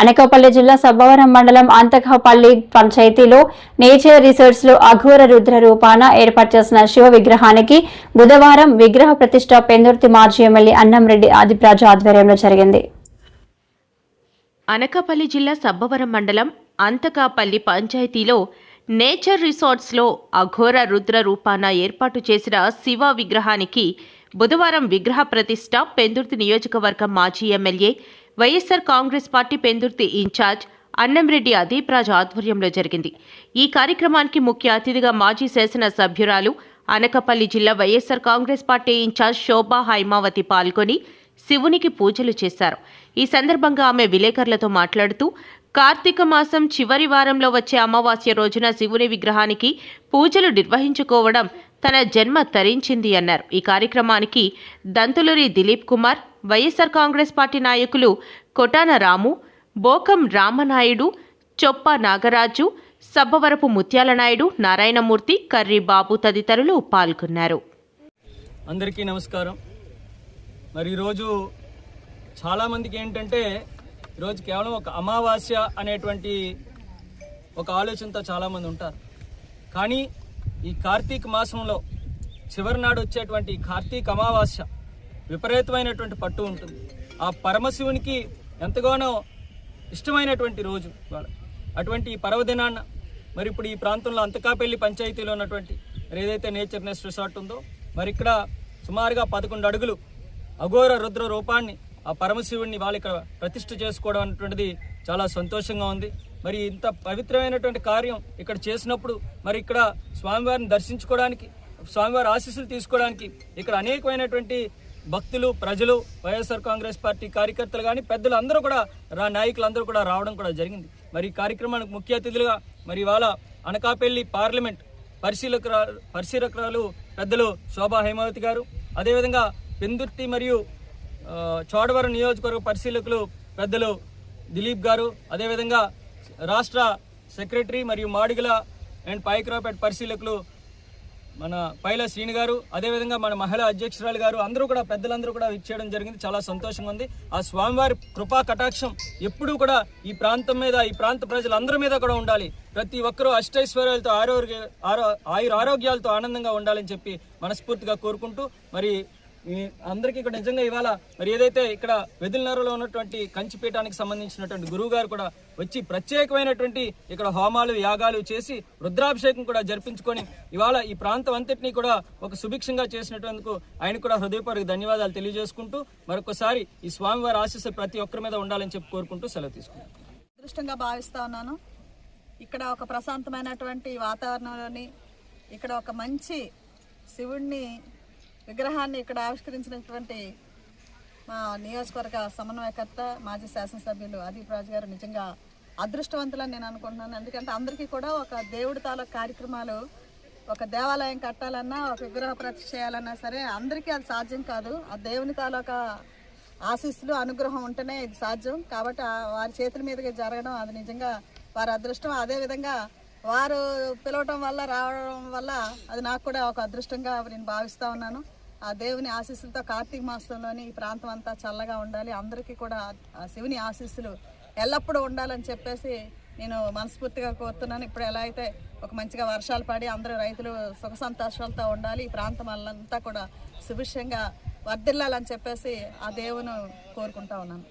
అనకాపల్లి జిల్లా సబ్బవరం మండలం అంతకపల్లి పంచాయతీలో నేచర్ రిసార్ట్స్లో అఘోర రుద్ర రూపాన ఏర్పాటు చేసిన శివ విగ్రహానికి బుధవారం విగ్రహ ప్రతిష్ట పెందుర్తి మాజీ ఎమ్మెల్యే అన్నంరెడ్డి ఆదిప్రాజు ఆధ్వర్యంలో జరిగింది. అనకాపల్లి జిల్లా సబ్బవరం మండలం అంతకాపల్లి పంచాయతీలో నేచర్ రిసార్ట్స్లో అఘోర రుద్ర రూపాన ఏర్పాటు చేసిన శివ విగ్రహానికి బుధవారం విగ్రహ ప్రతిష్ట పెందుర్తి నియోజకవర్గం మాజీ MLA YSR Congress party Pendurthi in-charge Annamreddy Adeepraj ఆధ్వర్యంలో జరిగింది. ఈ కార్యక్రమానికి ముఖ్య అతిథిగా మాజీ శాసన సభ్యురాలు అనకపల్లి జిల్లా YSR Congress party in-charge Shobha Haimavathi పాల్గొని శివునికి పూజలు చేశారు. ఈ సందర్భంగా ఆమె విలేకరులతో మాట్లాడుతూ కార్తీక మాసం చివరి వారంలో వచ్చే అమావాస్య రోజున శివుని విగ్రహానికి పూజలు నిర్వహించుకోవడం తన జన్మ తరించింది అన్నారు. ఈ కార్యక్రమానికి Dantuluri Dilip Kumar YSR Congress party నాయకులు కొటాన రాము బోకం రామనాయుడు చొప్ప నాగరాజు సబ్బవరపు ముత్యాల నాయుడు నారాయణమూర్తి కర్రి బాబు తదితరులు పాల్గొన్నారు. అందరికీ నమస్కారం. మరి ఈరోజు చాలామందికి ఏంటంటే ఈరోజు కేవలం ఒక అమావాస్య అనేటువంటి ఒక ఆలోచనతో చాలామంది ఉంటారు. కానీ ఈ కార్తీక మాసంలో చివరి నాడు వచ్చేటువంటి కార్తీక అమావాస్య విపరీతమైనటువంటి పట్టు ఉంటుంది. ఆ పరమశివునికి ఎంతగానో ఇష్టమైనటువంటి రోజు ఇవాళ. అటువంటి ఈ పర్వదినాన్న మరి ఇప్పుడు ఈ ప్రాంతంలో అంతకాపల్లి పంచాయతీలో ఉన్నటువంటి మరి ఏదైతే నేచర్ నెస్ట్ రిసార్ట్ ఉందో మరి ఇక్కడ సుమారుగా పదకొండు అడుగులు అఘోర రుద్ర రూపాన్ని ఆ పరమశివుడిని వాళ్ళు ఇక్కడ ప్రతిష్ఠ చేసుకోవడం అనేటువంటిది చాలా సంతోషంగా ఉంది. మరి ఇంత పవిత్రమైనటువంటి కార్యం ఇక్కడ చేసినప్పుడు మరి ఇక్కడ స్వామివారిని దర్శించుకోవడానికి స్వామివారి ఆశీస్సులు తీసుకోవడానికి ఇక్కడ అనేకమైనటువంటి భక్తులు ప్రజలు వైఎస్ఆర్ కాంగ్రెస్ పార్టీ కార్యకర్తలు కానీ పెద్దలు అందరూ కూడా రా నాయకులందరూ కూడా రావడం కూడా జరిగింది. మరి ఈ కార్యక్రమానికి ముఖ్య అతిథులుగా మరి ఇవాళ అనకాపల్లి పార్లమెంట్ పరిశీలకురాలు పరిశీలకురాలు పెద్దలు శోభా హేమావతి గారు. అదేవిధంగా పెందుర్తి మరియు చోడవరం నియోజకవర్గ పరిశీలకులు పెద్దలు దిలీప్ గారు. అదేవిధంగా రాష్ట్ర సెక్రటరీ మరియు మాడుగుల అండ్ పాయకరావుపేట పరిశీలకులు మన పైల శ్రీని గారు అదేవిధంగా మన మహిళా అధ్యక్షురాలు గారు అందరూ కూడా పెద్దలందరూ కూడా ఇచ్చేయడం జరిగింది. చాలా సంతోషంగా ఉంది. ఆ స్వామివారి కృపా కటాక్షం ఎప్పుడూ కూడా ఈ ప్రాంతం మీద ఈ ప్రాంత ప్రజలందరి మీద కూడా ఉండాలి. ప్రతి ఒక్కరూ అష్టైశ్వర్యాలతో ఆరోగ్య ఆరో ఆయుర ఆరోగ్యాలతో ఆనందంగా ఉండాలని చెప్పి మనస్ఫూర్తిగా కోరుకుంటూ మరి ఈ అందరికీ ఇక్కడ నిజంగా ఇవాళ మరి ఏదైతే ఇక్కడ వెదిలినరులో ఉన్నటువంటి కంచిపీఠానికి సంబంధించినటువంటి గురువు గారు కూడా వచ్చి ప్రత్యేకమైనటువంటి ఇక్కడ హోమాలు యాగాలు చేసి రుద్రాభిషేకం కూడా జరిపించుకొని ఇవాళ ఈ ప్రాంతం అంతటినీ కూడా ఒక సుభిక్షంగా చేసినటువంటి ఆయన కూడా హృదయపూర్వక ధన్యవాదాలు తెలియజేసుకుంటూ మరొకసారి ఈ స్వామివారి ఆశీస్సులు ప్రతి ఒక్కరి మీద ఉండాలని చెప్పి కోరుకుంటూ సెలవు తీసుకున్నాను అదృష్టంగా భావిస్తా ఉన్నాను. ఇక్కడ ఒక ప్రశాంతమైనటువంటి వాతావరణంలోని ఇక్కడ ఒక మంచి శివుణ్ణి విగ్రహాన్ని ఇక్కడ ఆవిష్కరించినటువంటి మా నియోజకవర్గ సమన్వయకర్త మాజీ శాసనసభ్యులు అదీప్ రాజు గారు నిజంగా అదృష్టవంతులని నేను అనుకుంటున్నాను. ఎందుకంటే అందరికీ కూడా ఒక దేవుడి తాలూకు కార్యక్రమాలు ఒక దేవాలయం కట్టాలన్నా ఒక విగ్రహ ప్రతి చేయాలన్నా సరే అందరికీ అది సాధ్యం కాదు. ఆ దేవుని తాలూకా ఆశీస్సులు అనుగ్రహం ఉంటేనే ఇది సాధ్యం. కాబట్టి వారి చేతుల మీదకి జరగడం అది నిజంగా వారి అదృష్టం. అదేవిధంగా వారు పిలవటం వల్ల రావడం వల్ల అది నాకు కూడా ఒక అదృష్టంగా నేను భావిస్తూ ఉన్నాను. ఆ దేవుని ఆశీస్సులతో కార్తీక మాసంలోని ఈ ప్రాంతం అంతా చల్లగా ఉండాలి. అందరికీ కూడా ఆ శివుని ఆశీస్సులు ఎల్లప్పుడూ ఉండాలని చెప్పేసి నేను మనస్ఫూర్తిగా కోరుతున్నాను. ఇప్పుడు ఎలా అయితే ఒక మంచిగా వర్షాలు పడి అందరూ రైతులు సుఖ సంతోషాలతో ఉండాలి ఈ ప్రాంతం అంతా కూడా సుభిక్షంగా వర్ధిల్లాలని చెప్పేసి ఆ దేవుని కోరుకుంటా ఉన్నాను.